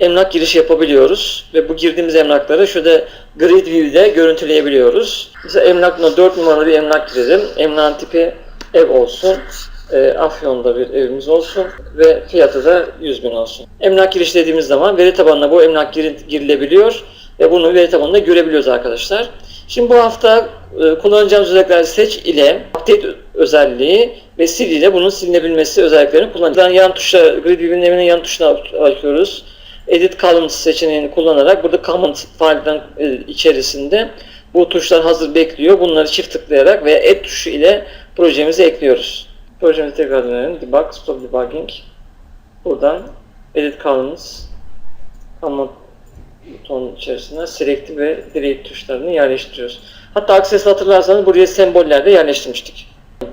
emlak girişi yapabiliyoruz. Ve bu girdiğimiz emlakları şurada grid view'de görüntüleyebiliyoruz. Mesela emlak no- 4 numaralı bir emlak girelim. Emlakın tipi ev olsun. E, Afyon'da bir evimiz olsun ve fiyatı da 100 bin olsun. Emlak giriş dediğimiz zaman veri tabanına bu emlak giri- girilebiliyor ve bunu veri tabanında görebiliyoruz arkadaşlar. Şimdi bu hafta e, kullanacağımız özellikler seç ile update özelliği ve sil ile bunun silinebilmesi özelliklerini kullanacağız. Yan tuşa, grid evinin yan tuşuna açıyoruz. Edit columns seçeneğini kullanarak burada comment file'den e, içerisinde bu tuşlar hazır bekliyor. Bunları çift tıklayarak ve add tuşu ile projemize ekliyoruz. Projemizi tekrar dönelim. Debug, stop debugging. Buradan edit columns comment butonun içerisine select ve delete tuşlarını yerleştiriyoruz. Hatta Access hatırlarsanız buraya semboller de yerleştirmiştik.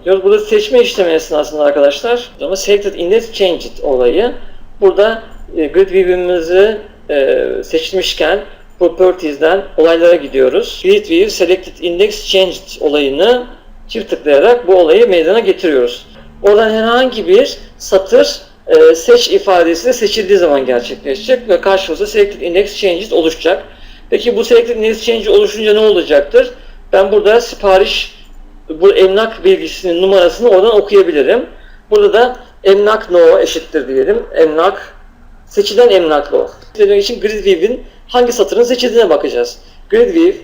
Diyoruz. Burada seçme işlemi esnasında arkadaşlar ama selected index changed olayı burada e, view'imizi e, seçmişken properties'den olaylara gidiyoruz. Grid view selected index changed olayını çift tıklayarak bu olayı meydana getiriyoruz. Oradan herhangi bir satır e, seç ifadesi de seçildiği zaman gerçekleşecek ve karşımıza selected index changes oluşacak. Peki bu selected index change oluşunca ne olacaktır? Ben burada sipariş bu emlak bilgisinin numarasını oradan okuyabilirim. Burada da emlak no eşittir diyelim. Emlak seçilen emlak no. Dediğim için grid view'in hangi satırın seçildiğine bakacağız. Grid view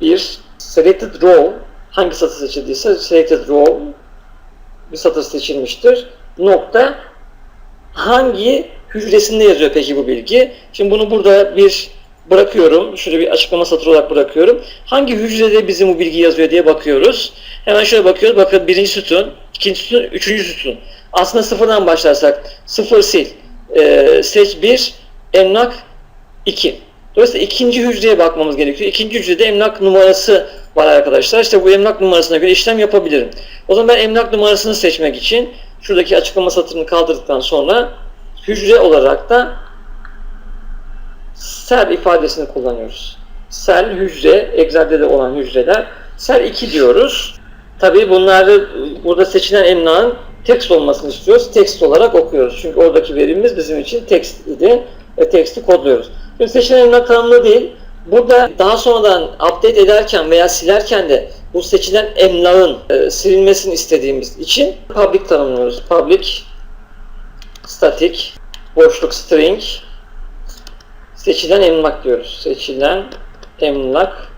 bir selected row hangi satır seçildiyse selected row bir satır seçilmiştir. Nokta hangi hücresinde yazıyor peki bu bilgi? Şimdi bunu burada bir bırakıyorum. Şöyle bir açıklama satırı olarak bırakıyorum. Hangi hücrede bizim bu bilgi yazıyor diye bakıyoruz. Hemen şöyle bakıyoruz. Bakın birinci sütun, ikinci sütun, üçüncü sütun. Aslında sıfırdan başlarsak sıfır sil, e, seç bir, emlak 2. Dolayısıyla ikinci hücreye bakmamız gerekiyor. İkinci hücrede emlak numarası var arkadaşlar. İşte bu emlak numarasına göre işlem yapabilirim. O zaman ben emlak numarasını seçmek için şuradaki açıklama satırını kaldırdıktan sonra hücre olarak da sel ifadesini kullanıyoruz. Sel hücre, Excel'de de olan hücreler. Sel 2 diyoruz. Tabii bunları burada seçilen emlakın text olmasını istiyoruz. Text olarak okuyoruz. Çünkü oradaki verimiz bizim için text idi ve text'i kodluyoruz. Şimdi seçilen emlak tanımlı değil. Burada daha sonradan update ederken veya silerken de bu seçilen emlakın e, silinmesini istediğimiz için public tanımlıyoruz. Public static boşluk string seçilen emlak diyoruz. Seçilen emlak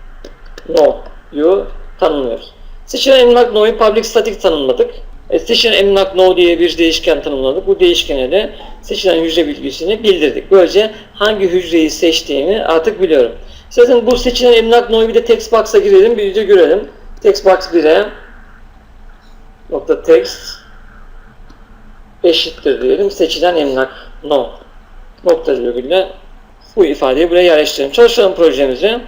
no'yu tanımlıyoruz. Seçilen emlak no'yu public static tanımladık. E, seçilen emlak no diye bir değişken tanımladık. Bu değişkene de seçilen hücre bilgisini bildirdik. Böylece hangi hücreyi seçtiğimi artık biliyorum. Zaten bu seçilen emlak no'yu bir de text box'a girelim, bir de görelim. Text box 1'e nokta text eşittir diyelim. Seçilen emlak no nokta virgülle bu ifadeyi buraya yerleştirelim. Çalışalım projemizi.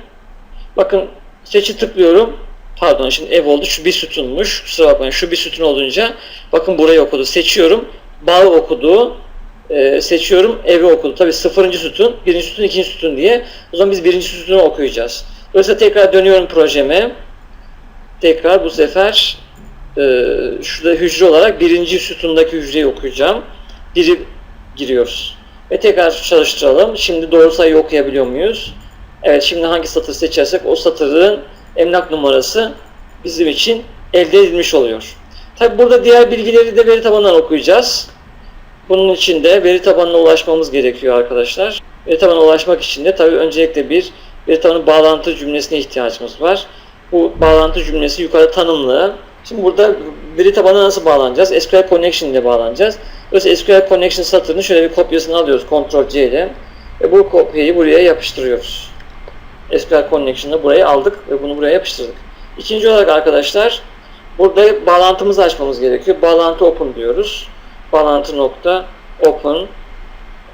Bakın seçi tıklıyorum. Pardon şimdi ev oldu. Şu bir sütunmuş. Kusura bakmayın. Şu bir sütun olunca bakın burayı okudu. Seçiyorum. Bağ okudu. Ee, seçiyorum. Evi okudu. Tabi sıfırıncı sütun, birinci sütun, ikinci sütun diye. O zaman biz birinci sütunu okuyacağız. Dolayısıyla tekrar dönüyorum projeme. Tekrar bu sefer e, şurada hücre olarak birinci sütundaki hücreyi okuyacağım. Biri giriyoruz. Ve tekrar çalıştıralım. Şimdi doğru sayı okuyabiliyor muyuz? Evet şimdi hangi satır seçersek o satırın emlak numarası bizim için elde edilmiş oluyor. Tabi burada diğer bilgileri de veri tabanından okuyacağız. Bunun için de veri tabanına ulaşmamız gerekiyor arkadaşlar. Veri tabanına ulaşmak için de tabi öncelikle bir veri tabanı bağlantı cümlesine ihtiyacımız var. Bu bağlantı cümlesi yukarı tanımlı. Şimdi burada veri tabanına nasıl bağlanacağız? SQL Connection ile bağlanacağız. Dolayısıyla SQL Connection satırını şöyle bir kopyasını alıyoruz Ctrl C ile. Ve bu kopyayı buraya yapıştırıyoruz. SQL Connection'ı buraya aldık ve bunu buraya yapıştırdık. İkinci olarak arkadaşlar burada bağlantımızı açmamız gerekiyor. Bağlantı open diyoruz. Bağlantı nokta open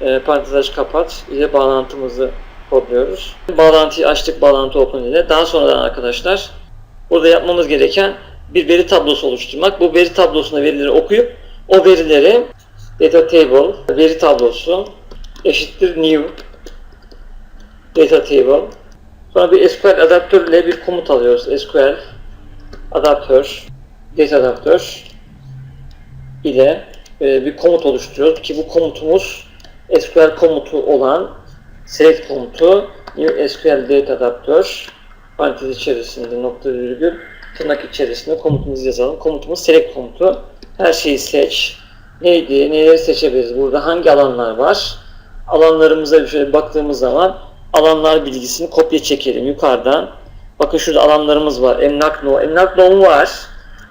e, parantez aç kapat ile bağlantımızı kodluyoruz. Bağlantıyı açtık bağlantı open ile. Daha sonradan arkadaşlar burada yapmamız gereken bir veri tablosu oluşturmak. Bu veri tablosunda verileri okuyup o verileri data table veri tablosu eşittir new data table Sonra bir SQL adaptör ile bir komut alıyoruz. SQL adaptör, data adaptör ile e, bir komut oluşturuyoruz ki bu komutumuz SQL komutu olan select komutu new SQL data adaptör parantez içerisinde nokta virgül tırnak içerisinde komutumuzu yazalım. Komutumuz select komutu. Her şeyi seç. Neydi? Neleri seçebiliriz? Burada hangi alanlar var? Alanlarımıza şöyle baktığımız zaman alanlar bilgisini kopya çekelim yukarıdan. Bakın şurada alanlarımız var. Emlak no. Emlak no var.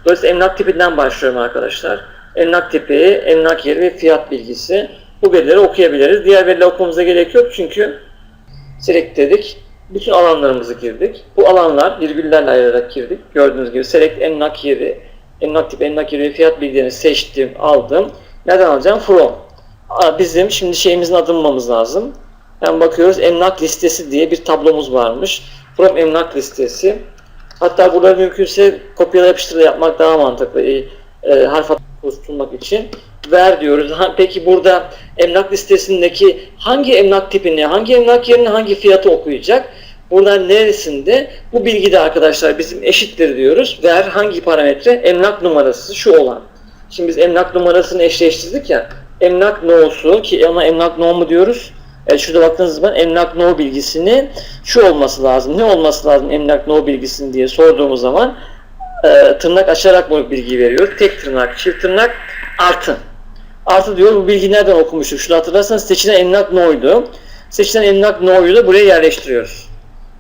Dolayısıyla emlak tipinden başlıyorum arkadaşlar. Emlak tipi, emlak yeri ve fiyat bilgisi. Bu verileri okuyabiliriz. Diğer verileri okumamıza gerek yok çünkü select dedik. Bütün alanlarımızı girdik. Bu alanlar virgüllerle ayırarak girdik. Gördüğünüz gibi select emlak yeri, emlak tipi, emlak yeri ve fiyat bilgilerini seçtim, aldım. Nereden alacağım? From. Bizim şimdi şeyimizin adını bulmamız lazım. Yani bakıyoruz emlak listesi diye bir tablomuz varmış. From emlak listesi. Hatta burada mümkünse kopyala yapıştır yapmak daha mantıklı. E, e, harf tutulmak için. Ver diyoruz. Ha, peki burada emlak listesindeki hangi emlak tipini, hangi emlak yerini, hangi fiyatı okuyacak? Buradan neresinde? Bu bilgide arkadaşlar bizim eşittir diyoruz. Ver hangi parametre? Emlak numarası şu olan. Şimdi biz emlak numarasını eşleştirdik ya. Emlak no'su ki ona emlak no mu diyoruz? Evet, şurada baktığınız zaman emlak no bilgisini şu olması lazım. Ne olması lazım emlak no bilgisini diye sorduğumuz zaman e, tırnak açarak bu bilgiyi veriyor. Tek tırnak, çift tırnak, artı. Artı diyor bu bilgi nereden okumuştuk? Şurada hatırlarsanız seçilen emlak no'ydu. Seçilen emlak no'yu da buraya yerleştiriyoruz.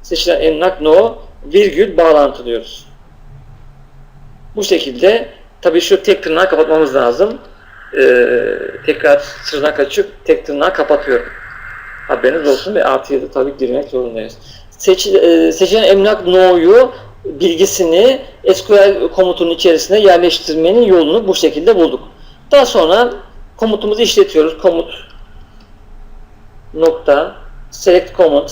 Seçilen emlak no virgül bağlantı diyoruz. Bu şekilde tabii şu tek tırnağı kapatmamız lazım. Ee, tekrar tırnak açıp tek tırnağı kapatıyorum. Haberiniz olsun ve artıya da tabii girmek zorundayız. Seç, e, seçilen emlak no'yu bilgisini SQL komutunun içerisine yerleştirmenin yolunu bu şekilde bulduk. Daha sonra komutumuzu işletiyoruz. Komut nokta select komut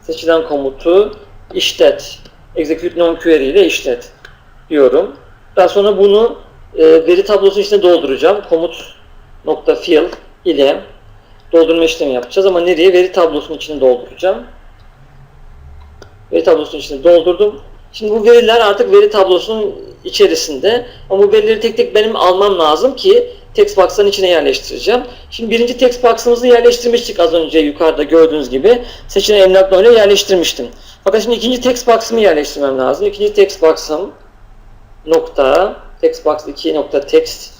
seçilen komutu işlet execute non query ile işlet diyorum. Daha sonra bunu e, veri tablosu içine dolduracağım. Komut nokta fill ile doldurma işlemi yapacağız ama nereye? Veri tablosunun içine dolduracağım. Veri tablosunun içine doldurdum. Şimdi bu veriler artık veri tablosunun içerisinde. Ama bu verileri tek tek benim almam lazım ki text box'ın içine yerleştireceğim. Şimdi birinci text box'ımızı yerleştirmiştik az önce yukarıda gördüğünüz gibi. Seçilen emlak ile yerleştirmiştim. Fakat şimdi ikinci text box'ımı yerleştirmem lazım. İkinci text box'ım nokta text box 2 nokta text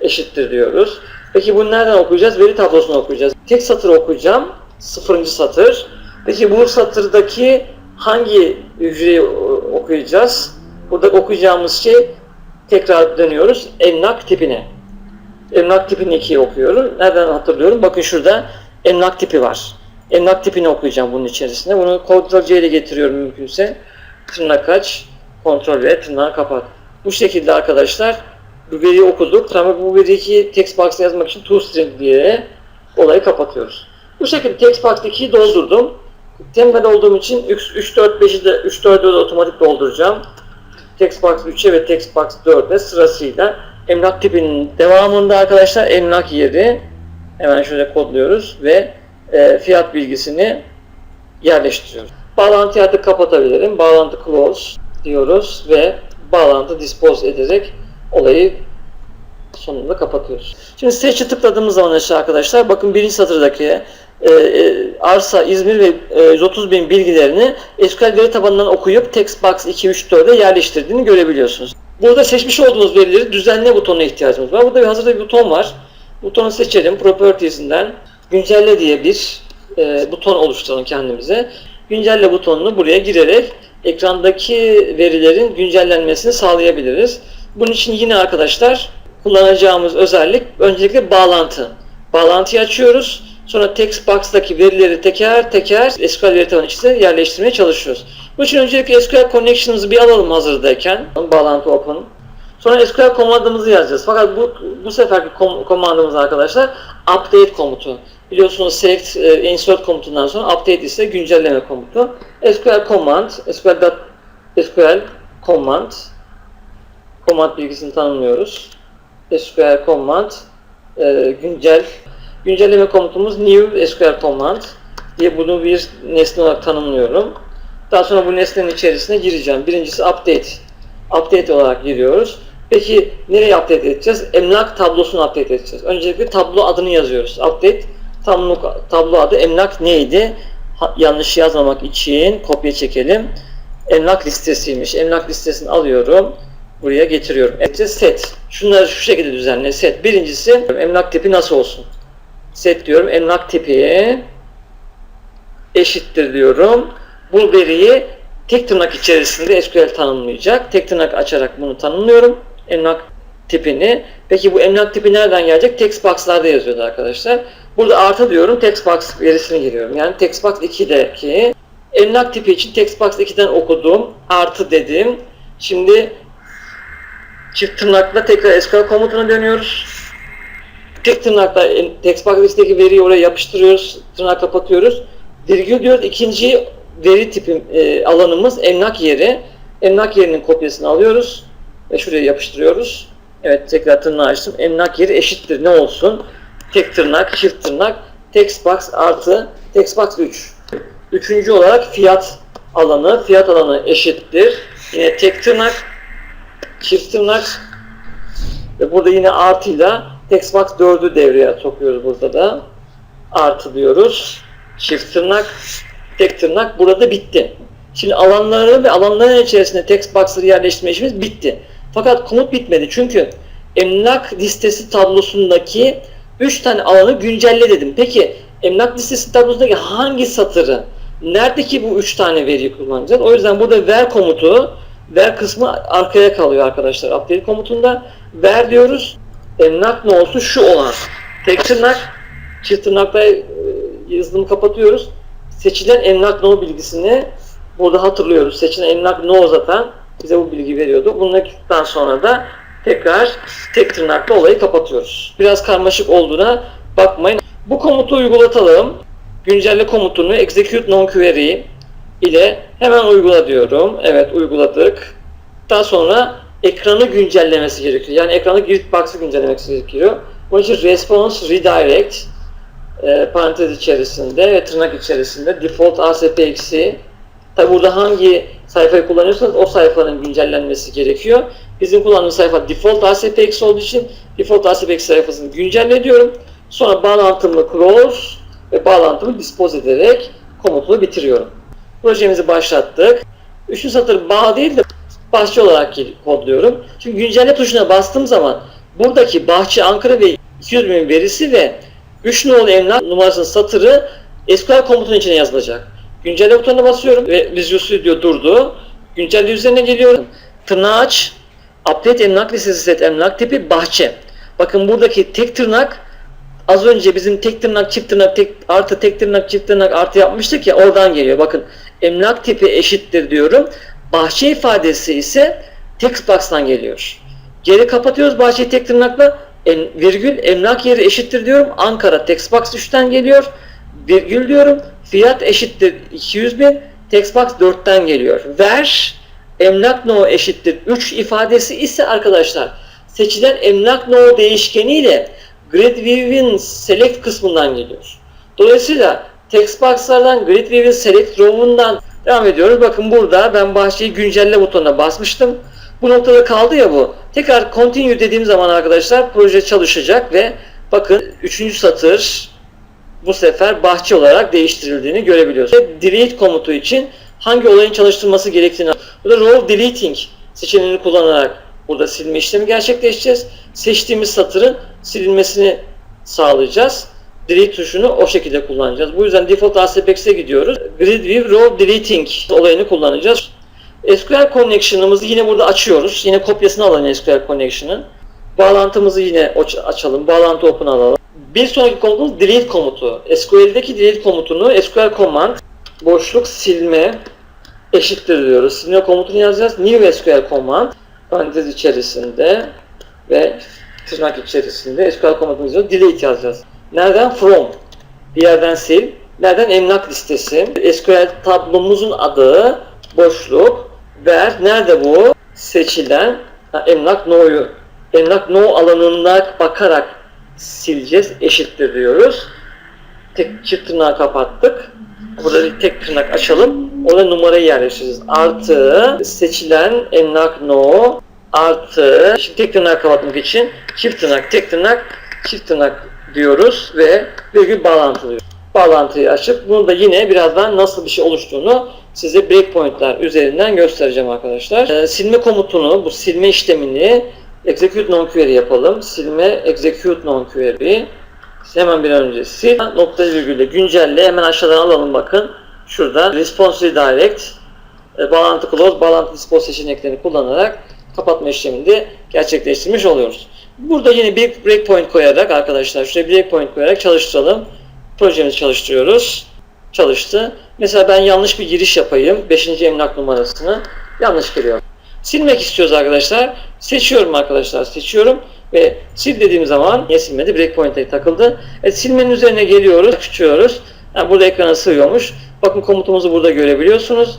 eşittir diyoruz. Peki bunu nereden okuyacağız? Veri tablosunu okuyacağız. Tek satır okuyacağım. Sıfırıncı satır. Peki bu satırdaki hangi hücreyi okuyacağız? Burada okuyacağımız şey tekrar dönüyoruz. Emlak tipine. Emlak tipini 2'yi okuyorum. Nereden hatırlıyorum? Bakın şurada emlak tipi var. Emlak tipini okuyacağım bunun içerisinde. Bunu Ctrl C ile getiriyorum mümkünse. Tırnak aç, Ctrl V, tırnağı kapat. Bu şekilde arkadaşlar bu veriyi okuduk. Ama bu veriyi text box'a yazmak için toString diye olayı kapatıyoruz. Bu şekilde text box 2'yi doldurdum. Tembel olduğum için 3, 4, 5'i de 3, 4'ü de otomatik dolduracağım. Text box 3'e ve text box 4'e sırasıyla emlak tipinin devamında arkadaşlar emlak yeri hemen şöyle kodluyoruz ve e, fiyat bilgisini yerleştiriyoruz. Bağlantıyı artık kapatabilirim. Bağlantı close diyoruz ve bağlantı dispose ederek olayı sonunda kapatıyoruz. Şimdi seçe tıkladığımız zaman aşağı arkadaşlar bakın birinci satırdaki e, e, arsa, İzmir ve e, 130 bin bilgilerini SQL veri tabanından okuyup text box 2, 3, 4'e yerleştirdiğini görebiliyorsunuz. Burada seçmiş olduğunuz verileri düzenle butonuna ihtiyacımız var. Burada bir hazırda bir buton var. Butonu seçelim. Properties'inden güncelle diye bir e, buton oluşturalım kendimize. Güncelle butonunu buraya girerek ekrandaki verilerin güncellenmesini sağlayabiliriz. Bunun için yine arkadaşlar kullanacağımız özellik öncelikle bağlantı. Bağlantıyı açıyoruz. Sonra text box'taki verileri teker teker SQL veri tabanı içine yerleştirmeye çalışıyoruz. Bu için öncelikle SQL connection'ımızı bir alalım hazırdayken. Bağlantı open. Sonra SQL komandımızı yazacağız. Fakat bu bu seferki kom komandımız arkadaşlar update komutu. Biliyorsunuz select e, insert komutundan sonra update ise güncelleme komutu. SQL command, SQL, SQL command command bilgisini tanımlıyoruz. SQL command e, güncel güncelleme komutumuz new SQL command diye bunu bir nesne olarak tanımlıyorum. Daha sonra bu nesnenin içerisine gireceğim. Birincisi update. Update olarak giriyoruz. Peki nereye update edeceğiz? Emlak tablosunu update edeceğiz. Öncelikle tablo adını yazıyoruz. Update tablo, tablo adı emlak neydi? Ha- yanlış yazmamak için kopya çekelim. Emlak listesiymiş. Emlak listesini alıyorum. Buraya getiriyorum. Evet, set. Şunları şu şekilde düzenle. Set. Birincisi emlak tipi nasıl olsun? Set diyorum. Emlak tipi eşittir diyorum. Bu veriyi tek tırnak içerisinde SQL tanımlayacak. Tek tırnak açarak bunu tanımlıyorum. Emlak tipini. Peki bu emlak tipi nereden gelecek? Text box'larda yazıyordu arkadaşlar. Burada artı diyorum. Text box verisini giriyorum. Yani text box 2'deki emlak tipi için text box 2'den okudum. Artı dedim. Şimdi çift tırnakla tekrar SQL komutuna dönüyoruz. Tek tırnakla en- text box listedeki veriyi oraya yapıştırıyoruz. Tırnak kapatıyoruz. Virgül diyoruz. İkinci veri tipi e, alanımız emlak yeri. Emlak yerinin kopyasını alıyoruz ve şuraya yapıştırıyoruz. Evet tekrar tırnağı açtım. Emlak yeri eşittir ne olsun? Tek tırnak, çift tırnak, text box artı text box 3. Üçüncü olarak fiyat alanı. Fiyat alanı eşittir. Yine tek tırnak, çift tırnak ve burada yine artıyla text box 4'ü devreye sokuyoruz burada da. Artı diyoruz. Çift tırnak, tek tırnak burada bitti. Şimdi alanları ve alanların içerisinde text box'ları yerleştirme işimiz bitti. Fakat komut bitmedi çünkü emlak listesi tablosundaki 3 tane alanı güncelle dedim. Peki emlak listesi tablosundaki hangi satırı, neredeki bu 3 tane veriyi kullanacağız? O yüzden burada ver komutu, ver kısmı arkaya kalıyor arkadaşlar. Update komutunda ver diyoruz. Emlak ne olsun? Şu olan. Tek tırnak, çift tırnakla e, yazılımı kapatıyoruz. Seçilen emlak no bilgisini burada hatırlıyoruz. Seçilen emlak no zaten bize bu bilgi veriyordu. Bundan sonra da tekrar tek tırnakla olayı kapatıyoruz. Biraz karmaşık olduğuna bakmayın. Bu komutu uygulatalım. Güncelle komutunu execute non query ile hemen uygula diyorum. Evet uyguladık. Daha sonra ekranı güncellemesi gerekiyor. Yani ekranı grid box'ı güncellemesi gerekiyor. Bunun için response redirect e, parantez içerisinde ve tırnak içerisinde default ASPX'i Tabi burada hangi sayfayı kullanıyorsanız o sayfanın güncellenmesi gerekiyor. Bizim kullandığımız sayfa default ASPX olduğu için default ASPX sayfasını güncelle diyorum. Sonra bağlantımı close ve bağlantımı dispose ederek komutunu bitiriyorum. Projemizi başlattık. Üçüncü satır bağ değil de bahçe olarak kodluyorum. Çünkü güncelle tuşuna bastığım zaman buradaki bahçe Ankara ve 200 bin verisi ve 3 nolu emlak numarasının satırı SQL komutunun içine yazılacak. Güncelle butonuna basıyorum ve Visual Studio durdu. Güncelle üzerine geliyorum. Tırnağı aç. Update emlak listesi set emlak tipi bahçe. Bakın buradaki tek tırnak az önce bizim tek tırnak çift tırnak tek artı tek tırnak çift tırnak artı yapmıştık ya oradan geliyor. Bakın emlak tipi eşittir diyorum. Bahçe ifadesi ise text box'tan geliyor. Geri kapatıyoruz bahçeyi tek tırnakla en, virgül emlak yeri eşittir diyorum. Ankara text box 3'ten geliyor. Virgül diyorum. Fiyat eşittir 200 bin. Text box 4'ten geliyor. Ver emlak no eşittir 3 ifadesi ise arkadaşlar seçilen emlak no değişkeniyle grid view'in select kısmından geliyor. Dolayısıyla text box'lardan grid view'in select row'undan devam ediyoruz. Bakın burada ben bahçeyi güncelle butonuna basmıştım. Bu noktada kaldı ya bu. Tekrar continue dediğim zaman arkadaşlar proje çalışacak ve bakın 3. satır bu sefer bahçe olarak değiştirildiğini görebiliyoruz. Ve delete komutu için hangi olayın çalıştırılması gerektiğini burada row deleting seçeneğini kullanarak burada silme işlemi gerçekleştireceğiz. Seçtiğimiz satırın silinmesini sağlayacağız. Delete tuşunu o şekilde kullanacağız. Bu yüzden default ASPX'e gidiyoruz. Grid view row deleting olayını kullanacağız. SQL connection'ımızı yine burada açıyoruz. Yine kopyasını alalım SQL connection'ın. Bağlantımızı yine açalım. Bağlantı open alalım. Bir sonraki komutumuz delete komutu. SQL'deki delete komutunu SQL command boşluk silme eşittir diyoruz. Silme komutunu yazacağız. New SQL command parantez içerisinde ve tırnak içerisinde SQL komutunu. Delete yazacağız. Nereden? From. Bir yerden sil. Nereden? Emlak listesi. SQL tablomuzun adı boşluk ver. Nerede bu? Seçilen ha, emlak no'yu emlak no alanına bakarak sileceğiz. Eşittir diyoruz. Tek çift tırnağı kapattık. Burada bir tek tırnak açalım. Orada numarayı yerleştireceğiz. Artı seçilen emlak no artı şimdi tek tırnağı kapatmak için çift tırnak tek tırnak çift tırnak diyoruz ve virgül bağlantılıyoruz. Bağlantıyı açıp bunu da yine birazdan nasıl bir şey oluştuğunu size breakpointler üzerinden göstereceğim arkadaşlar. Ee, silme komutunu, bu silme işlemini execute non-query yapalım. Silme execute non-query. Hemen bir an önce sil. Nokta virgülle güncelle. Hemen aşağıdan alalım bakın. Şurada response redirect e, bağlantı close, bağlantı dispose seçeneklerini kullanarak kapatma işlemini de gerçekleştirmiş oluyoruz. Burada yine bir breakpoint koyarak arkadaşlar şuraya breakpoint koyarak çalıştıralım. Projemizi çalıştırıyoruz. Çalıştı. Mesela ben yanlış bir giriş yapayım. 5. emlak numarasını yanlış giriyor. Silmek istiyoruz arkadaşlar. Seçiyorum arkadaşlar. Seçiyorum ve sil dediğim zaman niye silmedi? Breakpoint'e takıldı. E, silmenin üzerine geliyoruz. Açıyoruz. Yani burada ekrana sığıyormuş. Bakın komutumuzu burada görebiliyorsunuz.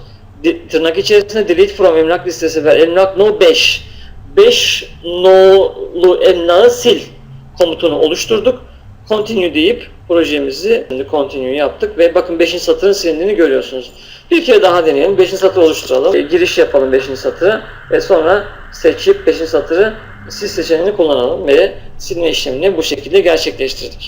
Tırnak içerisinde delete from emlak listesi ver. Emlak no 5. 5 no'lu emlağı sil komutunu oluşturduk. Continue deyip projemizi şimdi continue yaptık ve bakın 5. satırın silindiğini görüyorsunuz. Bir kere daha deneyelim. 5. satır oluşturalım. E, Giriş yapalım 5. satıra ve sonra seçip 5. satırı sil seçeneğini kullanalım ve silme işlemini bu şekilde gerçekleştirdik.